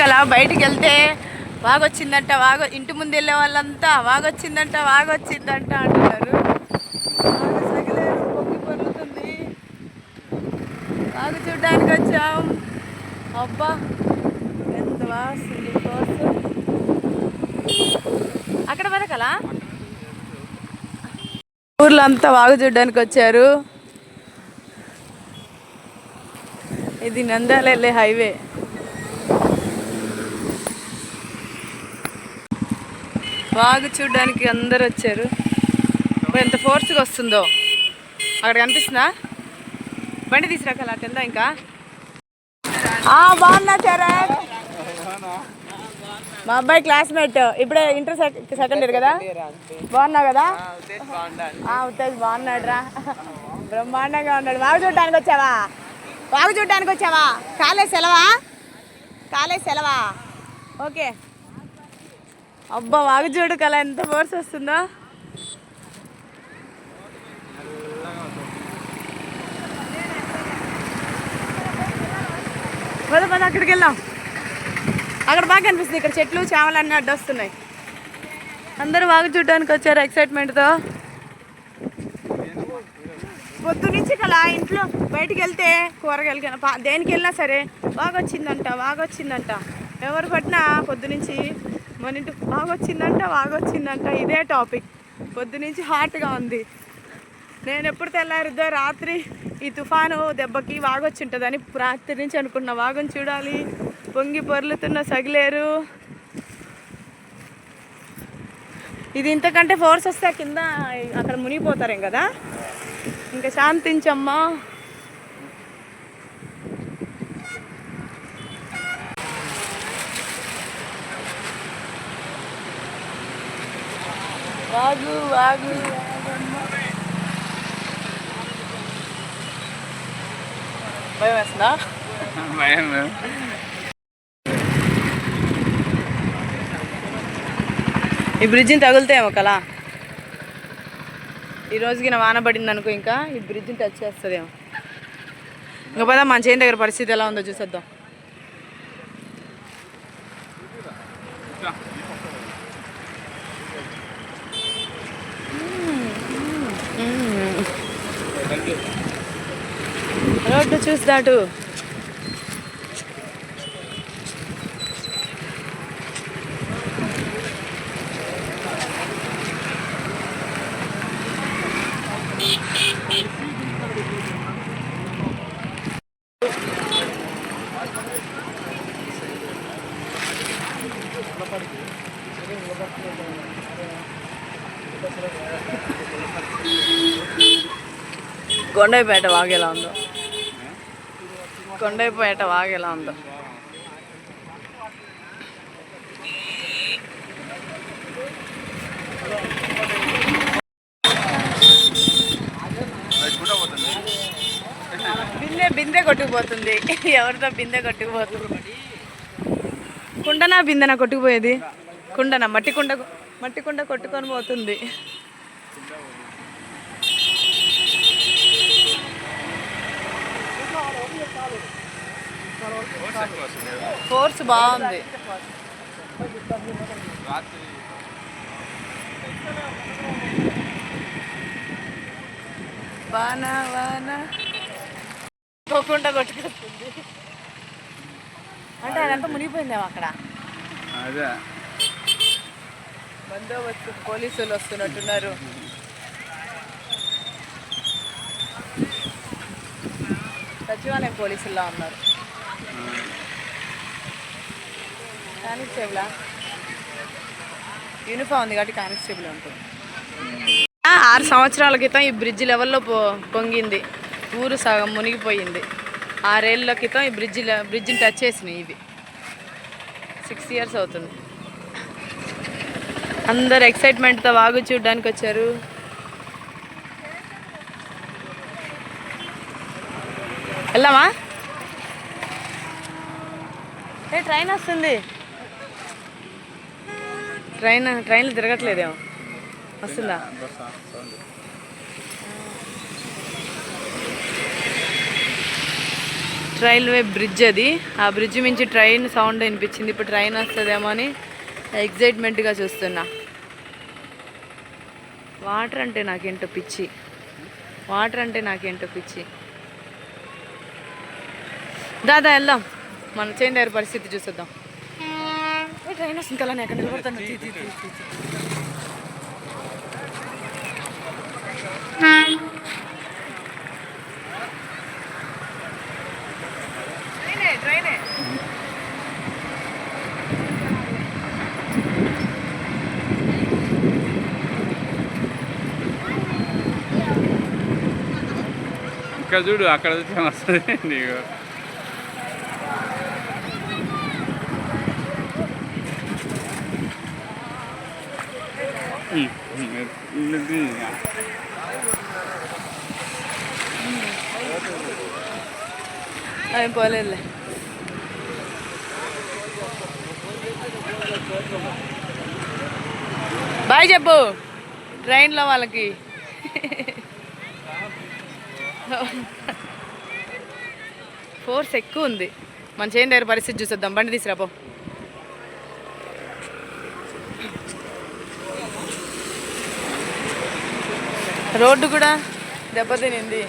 కళ బయటికి వెళ్తే బాగొచ్చిందంట బాగా ఇంటి ముందు వెళ్ళే వాళ్ళంతా బాగొచ్చిందంట బాగొచ్చిందంట అంటున్నారు. వాగు బాగా చూడడానికి వచ్చాం. అబ్బా ఎంత వాస్తుంది కోర్సు అక్కడ వరకలా ఊర్లో అంతా బాగా చూడ్డానికి వచ్చారు. ఇది నంద్యాల హైవే. వాగు చూడడానికి అందరు వచ్చారు. ఎంత ఫోర్స్గా వస్తుందో. అక్కడ కనిపిస్తుందా? బండి తీసుకురాకలా కింద ఇంకా. ఆ, బాగున్నా చరణ్ మా అబ్బాయి క్లాస్మేట్ ఇప్పుడే ఇంటర్ సెకండ్ ఇయర్ కదా? బాగున్నావు కదా? ఉత్తేజ్ బాగున్నాడు. రా బ్రహ్మాండంగా ఉన్నాడు. వాగు చూడడానికి వచ్చావా? వాగు చూడడానికి వచ్చావా? కాలేజ్ సెలవా? కాలేజ్ సెలవా? ఓకే. అబ్బా వాగు చూడు కల ఎంత ఫోర్స్ వస్తుందో. పద పద అక్కడికి వెళ్దాం. అక్కడ బాగా కనిపిస్తుంది ఇక్కడ చెట్లు చేమలు అన్నీ అడ్డు వస్తున్నాయి అందరూ వాగు చూడడానికి వచ్చారు ఎక్సైట్మెంట్తో పొద్దు నుంచి కల ఇంట్లో బయటికి వెళ్తే కూరగాయలకి దేనికి వెళ్ళినా సరే బాగా వచ్చిందంట బాగా వచ్చిందంట ఎవరు నుంచి మన ఇంటి బాగొచ్చిందంట బాగొచ్చిందంట. ఇదే టాపిక్. పొద్దునుంచి హాట్గా ఉంది. నేను ఎప్పుడు తెల్లారుద్దో రాత్రి ఈ తుఫాను దెబ్బకి వాగొచ్చుంటుందని రాత్రి నుంచి అనుకున్న వాగం చూడాలి. పొంగి పొర్లుతున్న సగిలేరు. ఇది ఇంతకంటే ఫోర్స్ వస్తే కింద అక్కడ మునిగిపోతారేం కదా? ఇంకా శాంతించమ్మా. వాగు వాగు. భయం వేస్తుందా? భయం ఈ బ్రిడ్జిని తగులుతాయేమో కలా? ఈ రోజుకి నా వాన పడింది అనుకో ఇంకా ఈ బ్రిడ్జిని టచ్ చేస్తుందేమో. ఇంకా పదా మన చేతి దగ్గర పరిస్థితి ఎలా ఉందో చూసేద్దాం. రోడ్డు చూసి దాటు. కొండైపేట వాగేలా ఉందో. కొండైపేట వాగేలా ఉందో. బిందె బిందె కొట్టుకుపోతుంది. ఎవరితో బిందె కొట్టుకుపోతుంది? కుండనా బిందెనా కొట్టుకుపోయేది? కుండనా మట్టి కుండ మట్టి కుండ కొట్టుకొని పోతుంది. ఫోర్స్ బాగుంది. వాన వాన. పోకుండా కొట్టుకొస్తుంది అంటే అదంతా మునిగిపోయిందేమో అక్కడ? అదే. బందోబస్తు పోలీసులు వస్తున్నట్టున్నారు. సచివాలయం పోలీసుల్లా ఉన్నారు. కానిస్టేబులా? యూనిఫామ్ ఉంది కాబట్టి కానిస్టేబుల్ ఉంటుంది. ఆరు సంవత్సరాల క్రితం ఈ బ్రిడ్జ్ లెవెల్లో పో పొంగింది. ఊరు సగం మునిగిపోయింది. ఆరేళ్ళ క్రితం ఈ బ్రిడ్జ్ బ్రిడ్జ్ని టచ్ చేసినాయి ఇవి. సిక్స్ ఇయర్స్ అవుతుంది. అందరు ఎక్సైట్మెంట్తో వాగు చూడడానికి వచ్చారు. వెళ్దామా ఏ ట్రైన్ వస్తుంది. ట్రైన్ ట్రైన్లు తిరగట్లేదేమో. వస్తుందా? రైల్వే బ్రిడ్జ్ అది. ఆ బ్రిడ్జ్ మించి ట్రైన్ సౌండ్ వినిపించింది. ఇప్పుడు ట్రైన్ వస్తుందేమో అని ఎగ్జైట్మెంట్గా చూస్తున్నా. వాటర్ అంటే నాకేంటో పిచ్చి. వాటర్ అంటే నాకేంటో పిచ్చి. దాదా వెళ్దాం. మన చేంజ్ పరిస్థితి చూసేద్దాం. ఏ, ట్రైన్ వస్తుంది కదా నేను ఎక్కడ నిలబడతాను. తీ, తీ, తీ, తీ, తీ. ట్రైనే ట్రైనే ఇక్కడ చూడు అక్కడ చూస్తే వస్తుంది నీకు ఉమ్, ఉమ్, ఇది ఇంకా. ఏం పోలేదులే బాయ్ చెప్పు ట్రైన్లో వాళ్ళకి ఫోర్స్ ఎక్కువ ఉంది. మన చేయని దగ్గర పరిస్థితి చూసేద్దాం. బండి తీసుకురాపో రోడ్డు కూడా? దెబ్బతినింది.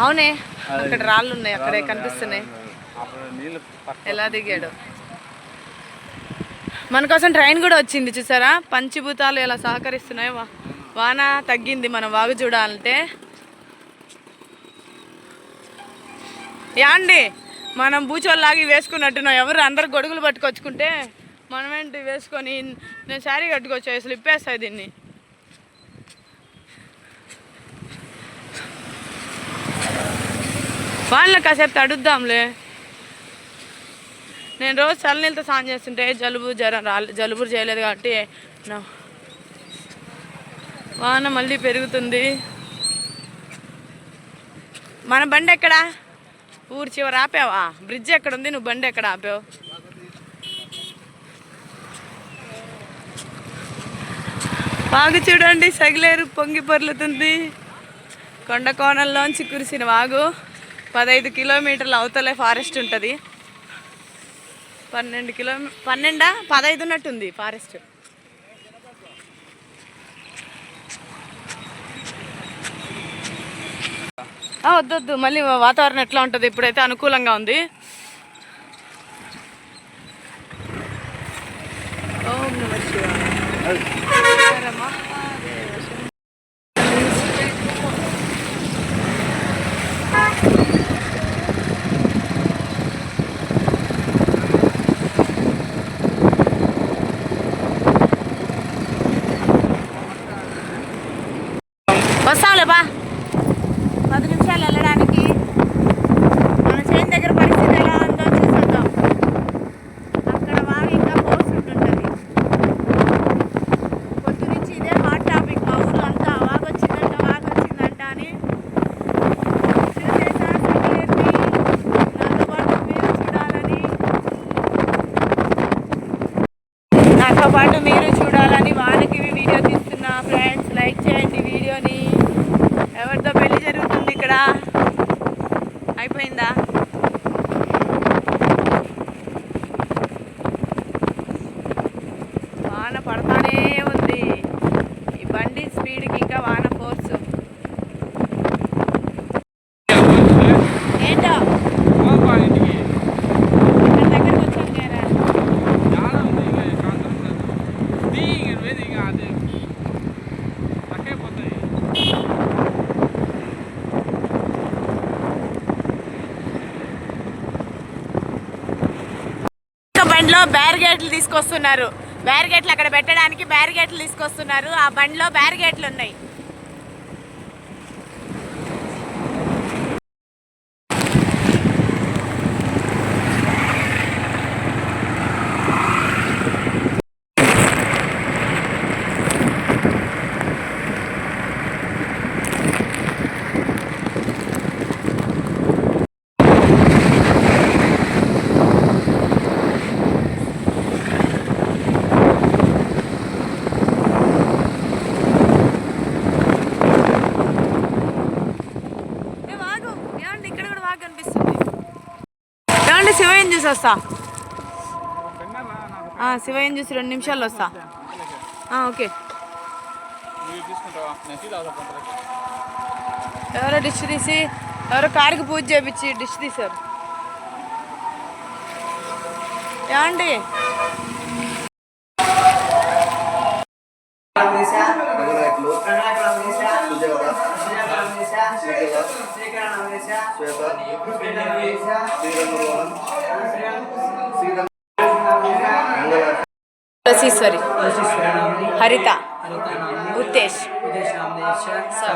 అవునే. అక్కడ రాళ్ళు ఉన్నాయి అక్కడే కనిపిస్తున్నాయి. ఎలా దిగాడు? మన కోసం ట్రైన్ కూడా వచ్చింది చూసారా? పంచభూతాలు ఎలా సహకరిస్తున్నాయి వా- వాన తగ్గింది మనం వాగు చూడాలంటే. యాండి మనం బూచోళ్ళలాగి వేసుకున్నట్టున్నాం. ఎవరు అందరు గొడుగులు పట్టుకొచ్చుకుంటే మనమేంటి వేసుకొని నేను శారీ కట్టుకోవచ్చు అసలు ఇప్పేస్తాయి దీన్ని. వాళ్ళని కాసేపు తడుద్దాంలే. నేను రోజు చల్లనీళ్ళతో స్నానం చేస్తుంటే జలుబు జ్వరం రాలే జలుబు చేయలేదు కాబట్టి వాన మళ్ళీ పెరుగుతుంది. మన బండి ఎక్కడా? ఊరు చివరి ఆపావా? బ్రిడ్జ్ ఎక్కడ ఉంది నువ్వు బండి ఎక్కడ ఆపావు? వాగు చూడండి సగిలేరు పొంగి పొర్లుతుంది. కొండ కోణంలోంచి కురిసిన వాగు పదహైదు కిలోమీటర్ల అవతలే ఫారెస్ట్ ఉంటుంది. పన్నెండు కిలో పన్నెండా? పదహైదు ఉన్నట్టుంది ఫారెస్ట్ ఆ, వద్దు వద్దు మళ్ళీ వాతావరణం ఎట్లా ఉంటుంది? ఇప్పుడైతే అనుకూలంగా ఉంది. ఓం నమః శివాయ. హర మహాదేవ శంభో. వస్తాంలే బా పది నిమిషాలు వెళ్ళడానికి మన చేను దగ్గర పరిస్థితి ఎలా ఉందో చూసేద్దాం అక్కడ వాగు ఇంకా ఫోర్స్ ఉంటుంటుంది పొద్దు నుంచి ఇదే హాట్ టాపిక్ మా ఊర్లో అంతా వాగు వచ్చిందంట వాగు వచ్చిందంట అని చూసేసా సెక్యూరిటీ నాతో పాటు మీరు చూడాలని నాతో పాటు మీరు చూడాలని వానకి వీడియో తీస్తున్నా ఫ్రెండ్స్ లైక్ చేయండి వీడియోని ఎవరితో పెళ్ళి జరుగుతుంది ఇక్కడ అయిపోయిందా వాన పడతానే ఉంది ఈ బండి స్పీడ్కి ఇంకా వాన ఫోర్స్ ఏంటో పోపా ఇంటికి. ఇక్కడ దగ్గరకు వచ్చాం కదా చాలా ఉంది ఇంకా ఈ ప్రాంతంలో. దీ ఇంక పోయింది ఇంకా అది. తక్కువైపోతాయి. ఒక బండిలో బ్యారిగేట్లు తీసుకొస్తున్నారు. బ్యారిగేట్లు అక్కడ పెట్టడానికి బ్యారిగేట్లు తీసుకొస్తున్నారు. ఆ బండిలో బ్యారిగేట్లు ఉన్నాయి వస్తా. శివయ్యని చూసి రెండు నిమిషాల్లో వస్తా. ఓకే. ఎవరో డిష్ తీసి ఎవరో కారుకి పూజ చేపించి డిష్ తీశారు. ఏమండి? तुलसीश्वरी हरिता उत्तेश सब